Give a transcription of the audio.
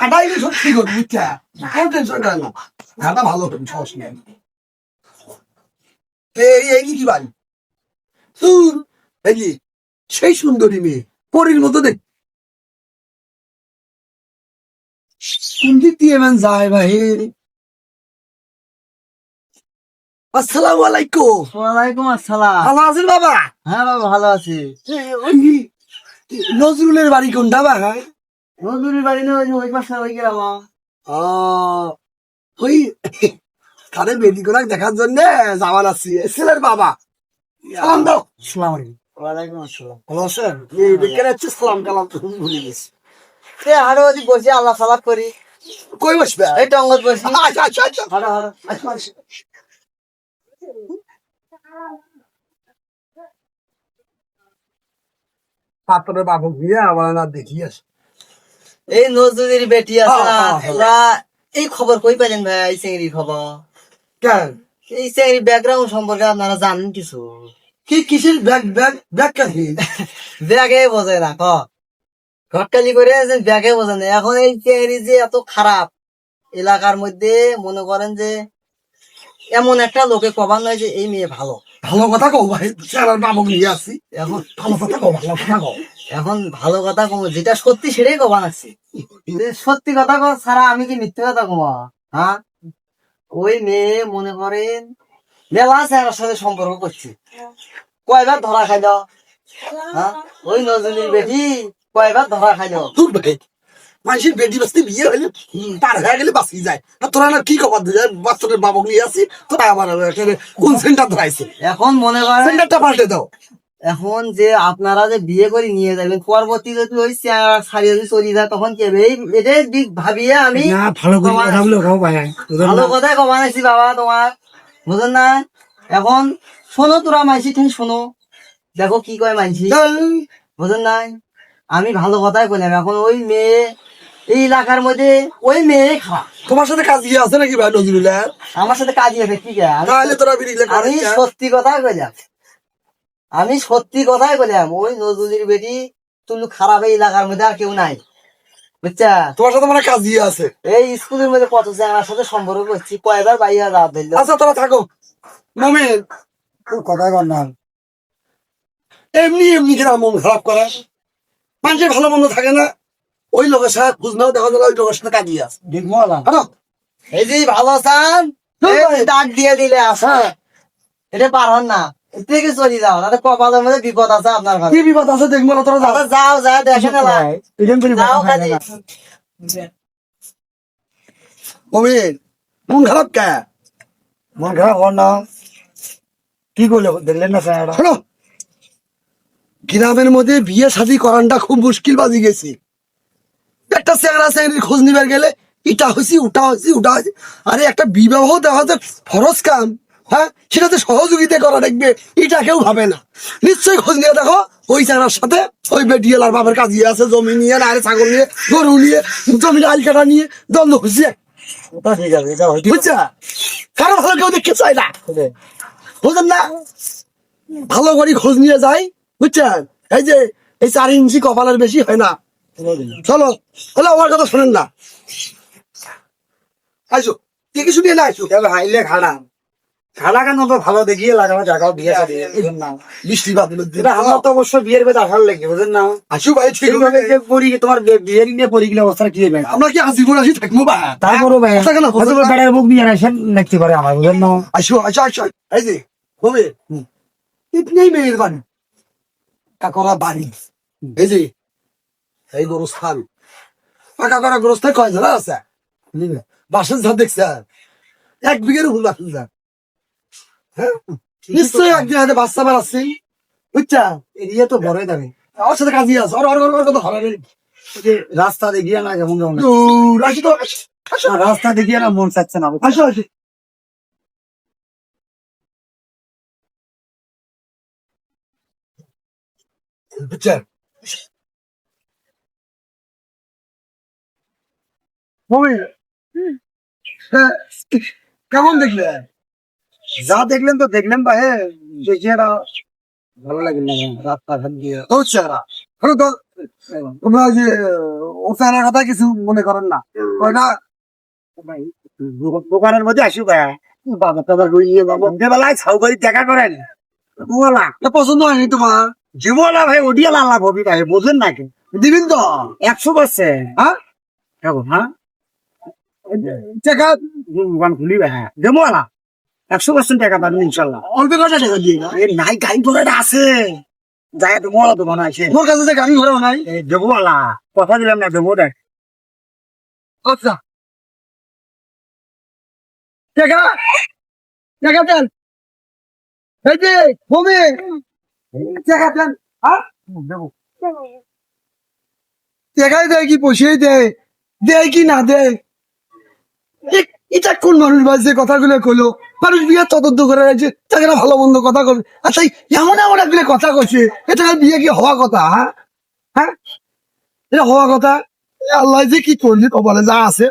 হাঁটাই সত্যি করব বুঝছা কোনো টেনশন করে না হাঁটা ভালো হবে সমস্যা নেই। এই এই কি বাড়ি? তুই এই সেই সুন্দরী মেয়ে পরীর মতো দেখ। কোন দিয়ে এমন যায় ভাই আসসালামু আলাইকুম। ওয়ালাইকুম আসসালাম। ভালো আছেন বাবা? হ্যাঁ বাবা ভালো আছি। নজরুলের বাড়ি কোনটা বা? হ্যাঁ বাড়ি না ওই পাশে ওই গ্রাম। ওই তাদের বেদি কোনাক দেখার জন্য যাওয়ার আছি। ছেলের বাবা। সালাম দাও। সালাম আলাইকুম। ওয়ালাইকুম আসসালাম। ভালো আছেন? এই দেখে যাচ্ছে সালাম কালাম তো ভুলে গেছি। এ হাড়ো ওদি বসে আল্লাহ সালাদ করি। কই বসবে? এই টঙ্গত বসি। আচ্ছা আচ্ছা আচ্ছা। আচ্ছা, আচ্ছা। পাত্রের বাবু গিয়ে আবার না দেখি আসে। এই নজরুলের বেটি আছে না। ওরা এই খবর কই পাইলেন ভাই? এই চেংড়ি খবর। কেন? এই চেংড়ি ব্যাকগ্রাউন্ড সম্পর্কে আপনারা জানেন কিছু? কি কিসের ব্যাগ ব্যাগ ব্যাগ কাহি ব্যাগে বোঝে না ক? ঘটকালি করে ব্যাগে বোঝে না। এখন এই চেংড়ি যে এত খারাপ এলাকার মধ্যে মনে করেন যে এমন একটা লোকে কবার নয় যে এই মেয়ে ভালো। ভালো কথা কও ভাই চেলার বাবু নিয়ে আসি এখন ভালো কথা কও ভালো কথা কও। এখন ভালো কথা কম যেটা সত্যি সেটাই কবা নাচ্ছি সত্যি কথা কো ছাড়া আমি কি মিথ্যে কথা কমা হ্যাঁ ওই মেয়ে মনে করেন মেলা চেহারার সাথে সম্পর্ক করছি। কয়বার ধরা খাইল? হ্যাঁ ওই নজরুলের বেটি কয়বার ধরা খাইল? দূর ভাই মানুষের বেটি বাস্তি বিয়ে হইলে পার হয়ে গেলে বাঁচি যায়। আর তোরা না কি খবর? দিয়ে বাচ্চাদের বাবু নিয়ে আসি তোরা আবার কোন সেন্টার ধরাইছে? এখন মনে করেন সেন্টারটা পাল্টে দাও। এখন যে আপনারা যে বিয়ে করে নিয়ে যাবেন পরবর্তী যদি ওই ছাড়িয়ে যদি চলে যায় তখন কি হবে এই এটাই দিক ভাবিয়ে আমি ভালো ভালো কথাই কমানাইছি বাবা তোমার। বুঝলেন না? এখন শোনো তোরা মাইসি ঠিক শোনো। দেখো কি কয় মানছি বুঝলেন না? আমি ভালো কথাই কইলাম। এখন ওই মেয়ে এই এলাকার মধ্যে ওই মেয়ে খারাপ তোমার সাথে কাজ ইয়ে আছে নাকি ভাই নজরুলের? আমার সাথে কাজই আছে ঠিক আছে তাহলে তোরা বিড়িলে আমি সত্যি কথাই কইলাম আমি সত্যি কথাই কইলাম ওই নজরুলির বেটি তুলু খারাপ এই এলাকার মধ্যে আর কেউ নাই। বুঝছা? তোমার সাথে মানে কাজ ইয়ে আছে। এই স্কুলের মধ্যে কত আমার সাথে সম্পর্ক করছি কয়বার বাইরে রাত ধরলো। আচ্ছা তোরা থাকো। মমিন। কথা কর না। এমনি এমনি কিনা মন খারাপ করে। মানুষের ভালো মন্দ থাকে না। ওই লোকের সাথে খুঁজ নাও দেখা গেল ওই লোকের সাথে কাজিয়ে আছে। দেখব এই যে ভালো চান হ্যাঁ। ডাক দিয়ে দিলে আসা এটা পার হন না। থেকে চলে যাও তাহলে কপালের মধ্যে বিপদ আছে আপনার কি বিপদ আছে দেখব না তোরা যাও যাও যা দেখে না যাও খালি। মমিন মন খারাপ কে? মন খারাপ না। কি করলে দেখলেন না স্যার শোনো গ্রামের মধ্যে বিয়ে শাদী করানটা খুব মুশকিল বাজি গেছি। একটা চেংড়া চেংড়ির খোঁজ নিবার গেলে ইটা হয়েছি উটা হয়েছি উটা হয়েছি আরে একটা বিবাহ দেওয়া যে ফরজ কাম হ্যাঁ? সেটাতে সহযোগিতা করা দেখবে এটা কেউ ভাবে না। নিশ্চয়ই খোঁজ নিয়ে দেখো ওই চেংড়ার সাথে ওই বেটিয়ালার বাবার কাজিয়ে আছে জমি নিয়ে নারে ছাগল নিয়ে গরু নিয়ে জমির আল কাটা নিয়ে দ্বন্দ্ব হয়েছে বুঝছা? কারও ভালো কেউ দেখতে চায় না। বুঝলেন না? ভালো করে খোঁজ নিয়ে যাই বুঝছেন? এই যে এই চার ইঞ্চি কপালের বেশি হয় না। চলো হলো আমার কথা শোনেন না। আইসো কি কিছু নিয়ে না আইসো। হাইলে খাড়া। খাড়া কেন তো ভালো দেখিয়ে লাগানো জায়গাও বিয়ে না বৃষ্টি বাদল আমরা তো অবশ্য বিয়ের বেদ আসার লেগে বুঝলেন না। আসু ভাই যে তোমার বিয়ের নিয়ে পরি গেলে অবস্থা কি হবে? আমরা কি আজিপুর আসি থাকব বা তারপরও ভাই বেড়ার মুখ নিয়ে আসেন দেখতে পারে আমার বুঝলেন না। আসো আসো এই যে হবে। বাড়ি। কাকরা বাড়ি। এই যে এই গোরস্থান পাকা করা গোরস্থান কয় জানা আছে? বাসের ঝাড় দেখছে এক বিঘের উপর বাসের ঝাড় হ্যাঁ? নিশ্চয়ই একদিন হাতে বাচ্চা বাড়াচ্ছি বুঝছা এরিয়া তো বড়ই দাঁড়ে আমার সাথে কাজই আছে। আর আর আর কথা হবে রাস্তা দেখিয়ে না কেমন কেমন। আসি তো। রাস্তা দেখিয়ে না মন চাচ্ছে না? আসো আসো। বুঝছেন? হ্যাঁ, কেমন দেখলে যা দেখলেন তো দেখলেন ভাই দেখিয়ে না ভালো লাগেন না রাস্তা ঘাট দিয়ে। ও চেহারা। হলো তো তোমরা যে ও স্যারের কথা কিছু মনে করেন না। ওইটা দোকানের মধ্যে আসু গা বাবা টাবা রইয়ে বাবা। বেলায় ছাউ করে দেখা করেন। ওলা পছন্দ হয়নি তোমার? জীবনা ভাই ওডিয়া লাল্লা ভবি ভাই বোঝেন নাকি দিবেন তো? একশো পার্সেন্ট। হ্যাঁ? হ্যাঁ? টাকা দোকান খুলিবে হ্যাঁ। দেবো আলা। একশো পার্সেন্ট টাকা পাবেন ইনশাল্লাহ। অল্প কটা টাকা দিয়ে এ নাই গাড়ি ঘোড়াটা আছে। যাই দেবো আলা দোকান আছে মোর কাছে যে গাড়ি ঘোড়াও নাই। দেবো আলা। কথা দিলাম না দেবো দেখ। আচ্ছা। টাকা টাকা দেন। এই যে ভূমি। টাকা দেন। হ্যাঁ দেবো। টাকাই দেয় কি পয়সাই দেয়। দেয় কি না দেয়? এটা কোন মানুষ ভাই যে কথাগুলো কইলো? মানুষ বিয়ে তদন্ত করে আছে তাকে ভালো মন্দ কথা কবে? আচ্ছা এমন এমন একগুলো কথা কইছে এটা বিয়ে কি হওয়া কথা হ্যাঁ? হ্যাঁ? এটা হওয়া কথা? আল্লাহ যে কি করলি কপালে যা আছে।